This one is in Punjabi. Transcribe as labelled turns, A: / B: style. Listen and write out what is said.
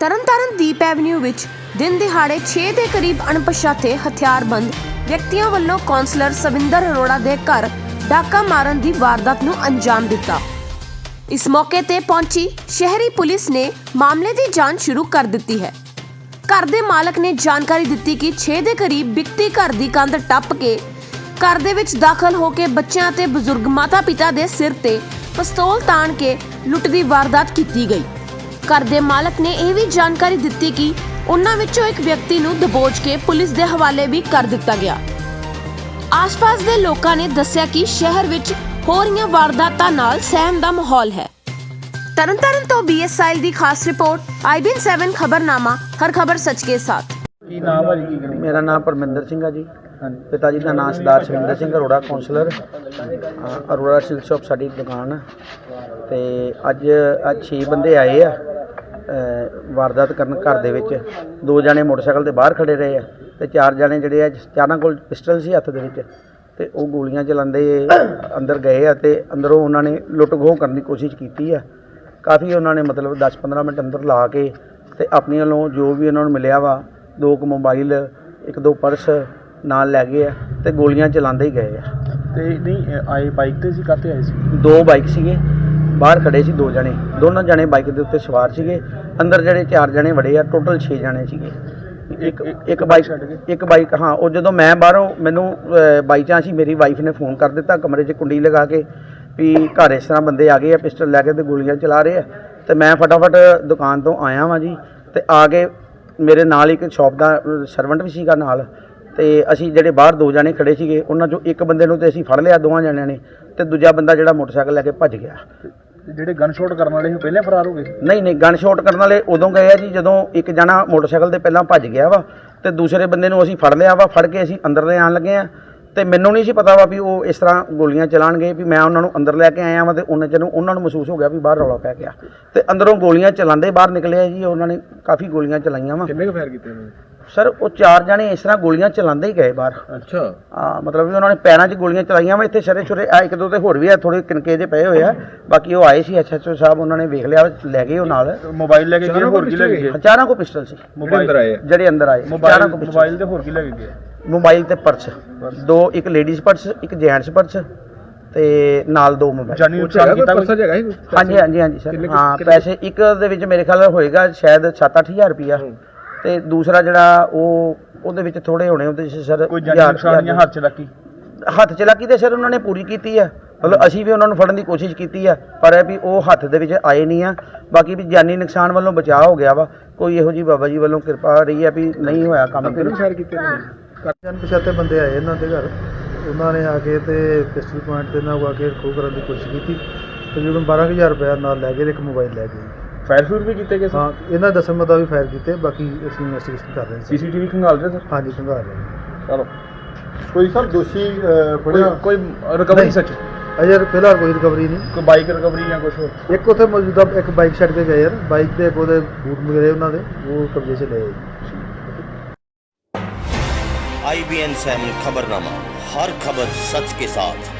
A: ਤਰਨਤਾਰਨ ਦੀਪ ਐਵਨਿਊ ਵਿੱਚ ਦਿਨ ਦਿਹਾੜੇ 6 ਦੇ ਕਰੀਬ ਅਣਪਛਾਤੇ ਹਥਿਆਰਬੰਦ ਵਿਅਕਤੀਆਂ ਵੱਲੋਂ ਕੌਂਸਲਰ ਸਵਿੰਦਰ ਅਰੋੜਾ ਦੇ ਘਰ ਡਾਕਾ ਮਾਰਨ ਦੀ ਵਾਰਦਾਤ ਨੂੰ ਅੰਜਾਮ ਦਿੱਤਾ। ਇਸ ਮੌਕੇ ਤੇ ਪਹੁੰਚੀ ਸ਼ਹਿਰੀ ਪੁਲਿਸ ਨੇ ਮਾਮਲੇ ਦੀ ਜਾਂਚ ਸ਼ੁਰੂ ਕਰ ਦਿੱਤੀ ਹੈ। ਘਰ ਦੇ ਮਾਲਕ ਨੇ ਜਾਣਕਾਰੀ ਦਿੱਤੀ ਕਿ 6 ਦੇ ਕਰੀਬ ਬਿਕਤੀ ਘਰ ਦੀ ਕੰਧ ਟੱਪ ਕੇ ਘਰ ਦੇ ਵਿੱਚ ਦਾਖਲ ਹੋ ਕੇ ਬੱਚਿਆਂ ਤੇ ਬਜ਼ੁਰਗ ਮਾਤਾ-ਪਿਤਾ ਦੇ ਸਿਰ ਤੇ ਪਿਸਤੌਲ ਤਾਣ ਕੇ ਲੁੱਟ ਦੀ ਵਾਰਦਾਤ ਕੀਤੀ ਗਈ। ਘਰ ਦੇ ਮਾਲਕ ਨੇ ਇਹ ਵੀ ਜਾਣਕਾਰੀ ਦਿੱਤੀ ਕਿ ਉਹਨਾਂ ਵਿੱਚੋਂ ਇੱਕ ਵਿਅਕਤੀ ਨੂੰ ਦਬੋਚ ਕੇ ਪੁਲਿਸ ਦੇ ਹਵਾਲੇ ਵੀ ਕਰ ਦਿੱਤਾ ਗਿਆ। ਆਸ-ਪਾਸ ਦੇ ਲੋਕਾਂ ਨੇ ਦੱਸਿਆ ਕਿ ਸ਼ਹਿਰ ਵਿੱਚ ਹੋ ਰਹੀਆਂ ਵਾਰਦਾਤਾਂ ਨਾਲ ਸਹਿਮ ਦਾ ਮਾਹੌਲ ਹੈ। ਤਰਨਤਾਰਨ ਤੋਂ ਬੀਐਸਆਈਲ ਦੀ ਖਾਸ ਰਿਪੋਰਟ ਆਈਬੀਐਨ 7 ਖਬਰਨਾਮਾ ਹਰ ਖਬਰ ਸੱਚ ਕੇ ਸਾਥ।
B: ਕੀ ਨਾਮ ਭਾਜੀ ਕੀ ਕਰੀ
C: ਮੇਰਾ ਨਾਮ ਪਰਮਿੰਦਰ ਸਿੰਘ ਆ ਜੀ।
B: ਹਾਂਜੀ।
C: ਪਿਤਾ ਜੀ ਦਾ ਨਾਮ Sardar Shavinder Singh Arora councillor Arora silk shop ਸਾਡੀ ਦੁਕਾਨ। ਤੇ ਅੱਜ ਅੱਜ 6 ਬੰਦੇ ਆਏ ਆ। ਵਾਰਦਾਤ ਕਰਨ ਘਰ ਦੇ ਵਿੱਚ ਦੋ ਜਣੇ ਮੋਟਰਸਾਈਕਲ ਤੇ ਬਾਹਰ ਖੜੇ ਰਹੇ ਆ ਤੇ ਚਾਰ ਜਣੇ ਜਿਹੜੇ ਆ ਚਾਰਾਂ ਕੋਲ ਪਿਸਟਲ ਸੀ ਹੱਥ ਦੇ ਵਿੱਚ ਤੇ ਉਹ ਗੋਲੀਆਂ ਚਲਾਉਂਦੇ ਅੰਦਰ ਗਏ ਆ ਤੇ ਅੰਦਰੋਂ ਉਹਨਾਂ ਨੇ ਲੁੱਟ ਖੋਹ ਕਰਨ ਦੀ ਕੋਸ਼ਿਸ਼ ਕੀਤੀ ਆ। ਕਾਫੀ ਉਹਨਾਂ ਨੇ ਮਤਲਬ 10-15 ਮਿੰਟ ਅੰਦਰ ਲਾ ਕੇ ਤੇ ਆਪਣੀ ਵੱਲੋਂ ਜੋ ਵੀ ਉਹਨਾਂ ਨੂੰ ਮਿਲਿਆ ਵਾ ਦੋ ਕੁ ਮੋਬਾਈਲ ਇੱਕ ਦੋ ਪਰਸ ਨਾਲ ਲੈ ਗਏ ਆ ਤੇ ਗੋਲੀਆਂ ਚਲਾਉਂਦੇ ਹੀ ਗਏ ਆ।
B: ਤੇ ਨਹੀਂ ਆਏ ਬਾਈਕ ਤੇ ਸੀ ਕਾਤੇ ਆਏ ਸੀ?
C: ਦੋ ਬਾਈਕ ਸੀਗੇ। ਬਾਹਰ ਖੜੇ ਸੀ ਦੋ ਜਣੇ। ਦੋਨੋਂ ਜਣੇ ਬਾਈਕ ਦੇ ਉੱਤੇ ਸਵਾਰ ਸੀਗੇ। ਅੰਦਰ ਜਿਹੜੇ ਚਾਰ ਜਣੇ ਵੜੇ ਆ ਟੋਟਲ 6 ਜਣੇ ਸੀਗੇ। ਇੱਕ ਇੱਕ ਬਾਈਕ
B: ਛੱਡ ਕੇ?
C: ਇੱਕ ਬਾਈਕ ਹਾਂ ਉਹ ਜਦੋਂ ਮੈਂ ਬਾਹਰੋਂ ਮੈਨੂੰ ਬਾਈ ਚਾਂਸ ਹੀ ਮੇਰੀ ਵਾਈਫ ਨੇ ਫੋਨ ਕਰ ਦਿੱਤਾ ਕਮਰੇ 'ਚ ਕੁੰਡੀ ਲਗਾ ਕੇ ਵੀ ਘਰ ਇਸ ਤਰ੍ਹਾਂ ਬੰਦੇ ਆ ਗਏ ਆ ਪਿਸਟਲ ਲੈ ਕੇ ਤੇ ਗੋਲੀਆਂ ਚਲਾ ਰਹੇ ਆ। ਤੇ ਮੈਂ ਫਟਾਫਟ ਦੁਕਾਨ ਤੋਂ ਆਇਆ ਵਾਂ ਜੀ ਤੇ ਆ ਕੇ ਮੇਰੇ ਨਾਲ ਇੱਕ ਸ਼ਾਪ ਦਾ ਸਰਵੈਂਟ ਵੀ ਸੀਗਾ ਨਾਲ। ਤੇ ਅਸੀਂ ਜਿਹੜੇ ਬਾਹਰ ਦੋ ਜਣੇ ਖੜੇ ਸੀਗੇ ਉਹਨਾਂ ਚੋਂ ਇੱਕ ਬੰਦੇ ਨੂੰ ਤੇ ਅਸੀਂ ਫੜ ਲਿਆ ਦੋਵਾਂ ਜਣਿਆਂ ਨੇ ਤੇ ਦੂਜਾ ਬੰਦਾ ਜਿਹੜਾ ਮੋਟਰਸਾਈਕਲ ਲੈ ਕੇ ਭੱਜ ਗਿਆ।
B: ਜਿਹੜੇ ਗਨ ਸ਼ਾਟ ਕਰਨ ਵਾਲੇ ਸੀ, ਉਹ ਪਹਿਲੇ ਫਰਾਰ ਹੋ ਗਏ
C: ਨਹੀਂ ਨਹੀਂ ਗਨ ਸ਼ਾਟ ਕਰਨ ਵਾਲੇ ਉਦੋਂ ਗਏ ਆ ਜੀ, ਜਦੋਂ ਇੱਕ ਜਣਾ ਮੋਟਰਸਾਈਕਲ ਤੇ ਪਹਿਲਾਂ ਭੱਜ ਗਿਆ ਵਾ ਤੇ ਦੂਸਰੇ ਬੰਦੇ ਨੂੰ ਅਸੀਂ ਫੜ ਲਿਆ ਵਾ, ਫੜ ਕੇ ਅਸੀਂ ਅੰਦਰ ਲੈ ਆਣ ਲੱਗੇ ਆ। ਤੇ ਮੈਨੂੰ ਨਹੀਂ ਸੀ ਪਤਾ ਵਾ ਵੀ ਉਹ ਇਸ ਤਰ੍ਹਾਂ ਗੋਲੀਆਂ ਚਲਾਣਗੇ ਵੀ ਮੈਂ ਉਹਨਾਂ ਨੂੰ ਅੰਦਰ ਲੈ ਕੇ ਆਇਆ ਵਾਂ ਤੇ ਉਹਨਾਂ ਚ ਨੂੰ ਉਹਨਾਂ ਨੂੰ ਮਹਿਸੂਸ ਹੋ ਗਿਆ ਵੀ ਬਾਹਰ ਰੌਲਾ ਪੈ ਗਿਆ। ਤੇ ਅੰਦਰੋਂ ਗੋਲੀਆਂ ਚਲਾਉਂਦੇ ਬਾਹਰ ਨਿਕਲੇ ਆ ਜੀ ਉਹਨਾਂ ਨੇ ਕਾਫੀ ਗੋਲੀਆਂ ਚਲਾਈਆਂ ਵਾ।
B: ਕਿੰਨੇ ਕੁ ਫਾਇਰ ਕੀਤੇ ਉਹਨਾਂ ਨੇ?
C: ਸਰ ਉਹ ਚਾਰ ਜਣੇ ਇਸ ਤਰ੍ਹਾਂ ਗੋਲੀਆਂ ਚਲਾਉਂਦੇ ਹੀ ਗਏ ਬਾਹਰ।
B: ਅੱਛਾ।
C: ਆ ਮਤਲਬ ਵੀ ਉਹਨਾਂ ਨੇ ਪੈਰਾਂ 'ਚ ਗੋਲੀਆਂ ਚਲਾਈਆਂ ਵਾ ਇੱਥੇ ਸ਼ਰੇ ਛੁਰੇ ਆ ਇੱਕ ਦੋ ਤੇ ਹੋਰ ਵੀ ਆ ਥੋੜੇ ਕਿਨਕੇ ਜੇ ਪਏ ਹੋਏ ਆ। ਬਾਕੀ ਉਹ ਆਏ ਸੀ ਐਸਐਚਓ ਸਾਹਿਬ ਉਹਨਾਂ ਨੇ ਵੇਖ ਲਿਆ ਲੈ ਗਏ ਉਹ ਨਾਲ।
B: ਮੋਬਾਈਲ ਲੈ ਕੇ ਗਏ ਹੋਰ ਕੀ ਲੈ ਕੇ ਗਏ?
C: ਚਾਰਾਂ ਕੋ ਪਿਸਟਲ ਸੀ।
B: ਮੋਬਾਈਲ। ਅੰਦਰ ਆਏ
C: ਜਿਹੜੇ ਅੰਦਰ ਆਏ। ਚਾਰਾਂ
B: ਮੋਬਾਈਲ
C: ਕੋ ਪਿਸਟਲ
B: ਮੋਬਾਈਲ ਤੇ ਹੋਰ ਕੀ ਲੈ ਕੇ ਗਏ?
C: ਮੋਬਾਈਲ ਤੇ ਪਰਸ। ਦੋ ਇੱਕ ਲੇਡੀਜ਼ ਪਰਸ ਇੱਕ ਜੈਂਟਸ ਪਰਸ ਤੇ ਨਾਲ ਦੋ ਮੋਬਾਈਲ।
B: ਜਾਨੀ ਨੁਕਸਾਨ ਕੀਤਾ ਕੋਈ?
C: ਹਾਂਜੀ ਹਾਂਜੀ ਹਾਂਜੀ ਸਰ। ਹਾਂ ਪੈਸੇ ਇੱਕ ਦੇ ਵਿੱਚ ਮੇਰੇ ਖਿਆਲ ਹੋਏਗਾ ਸ਼ਾਇਦ 7-8000 ਰੁਪਿਆ ਤੇ ਦੂਸਰਾ ਜਿਹੜਾ ਉਹ ਉਹਦੇ ਵਿੱਚ ਥੋੜੇ ਹੋਣੇ ਉਹਦੇ ਵਿੱਚ ਸਰ
B: ਕੋਈ ਜਾਨੀ
C: ਹਜ਼ਾਰ-
B: ਨੁਕਸਾਨ ਜਾਂ ਹੱਥ ਚ ਲੱਗੀ
C: ਹੱਥ ਚਲਾਕੀ ਤੇ ਸਰ ਉਹਨਾਂ ਨੇ ਪੂਰੀ ਕੀਤੀ ਆ। ਮਤਲਬ ਅਸੀਂ ਵੀ ਉਹਨਾਂ ਨੂੰ ਫੜਨ ਦੀ ਕੋਸ਼ਿਸ਼ ਕੀਤੀ ਆ ਪਰ ਇਹ ਵੀ ਉਹ ਹੱਥ ਦੇ ਵਿੱਚ ਆਏ ਨਹੀਂ ਆ। ਬਾਕੀ ਵੀ ਜਾਨੀ ਨੁਕਸਾਨ ਵੱਲੋਂ ਬਚਾਅ ਹੋ ਗਿਆ ਵਾ। ਕੋਈ ਇਹੋ ਜੀ ਬਾਬਾ ਜੀ ਵੱਲੋਂ ਕਿਰਪਾ ਰਹੀ ਆ ਵੀ ਨਹੀਂ ਹੋਇਆ ਕੰਮ
B: ਕੀਤੇ ਨੇ।
D: ਅਣਪਛਾਤੇ ਬੰਦੇ ਆਏ ਇਹਨਾਂ ਦੇ ਘਰ। ਉਹਨਾਂ ਨੇ ਆ ਕੇ ਤੇ ਪਿਸਟਲ ਪੁਆਇੰਟ ਤੇ ਨਾਲ ਆ ਕੇ ਖੋਹ ਕਰਨ ਦੀ ਕੋਸ਼ਿਸ਼ ਕੀਤੀ। ਤਕਰੀਬਨ 12000 ਰੁਪਏ ਨਾਲ ਲੈ ਗਏ ਤੇ ਇੱਕ ਮੋਬਾਈਲ ਲੈ ਗਏ।
B: ਫਾਇਰ ਸ਼ੂਟ ਵੀ ਕੀਤੇ ਗਏ
D: ਹਾਂ ਇਹਨਾਂ ਦੱਸਣ ਮੁਤਾਬਿਕ ਫਾਇਰ ਕੀਤੇ ਬਾਕੀ ਅਸੀਂ ਇਨਵੈਸਟੀਗੇਸ਼ਨ ਕਰ ਰਹੇ ਸੀ।
B: ਸੀਸੀਟੀਵੀ ਖੰਗਾਲ ਰਹੇ ਸਰ?
D: ਹਾਂਜੀ ਸੰਘਾਰ ਰਹੇ। ਹਾਂ।
B: ਚਲੋ।
D: ਕੋਈ ਸਰ ਦੋਸ਼ੀ
B: ਕੋਈ ਕੋਈ ਰਿਕਵਰੀ
D: ਨਹੀਂ।
B: ਸੱਚ?
D: ਅਜੇ ਫਿਲਹਾਲ ਕੋਈ ਰਿਕਵਰੀ ਨਹੀਂ।
B: ਕੋਈ ਬਾਈਕ ਰਿਕਵਰੀ ਜਾਂ ਕੁਝ ਹੋਰ?
D: ਇੱਕ ਉੱਥੇ ਮੌਜੂਦਾ ਇੱਕ ਬਾਈਕ ਛੱਡ ਕੇ ਗਏ ਯਾਰ। ਬਾਈਕ ਤੇ ਇੱਕ ਉਹਦੇ ਬੂਟ ਮਿਲੇ ਉਹਨਾਂ ਦੇ ਉਹ ਕਬਜ਼ੇ 'ਚ ਲਏ।
E: आई बी एन खबरनामा हर खबर सच के साथ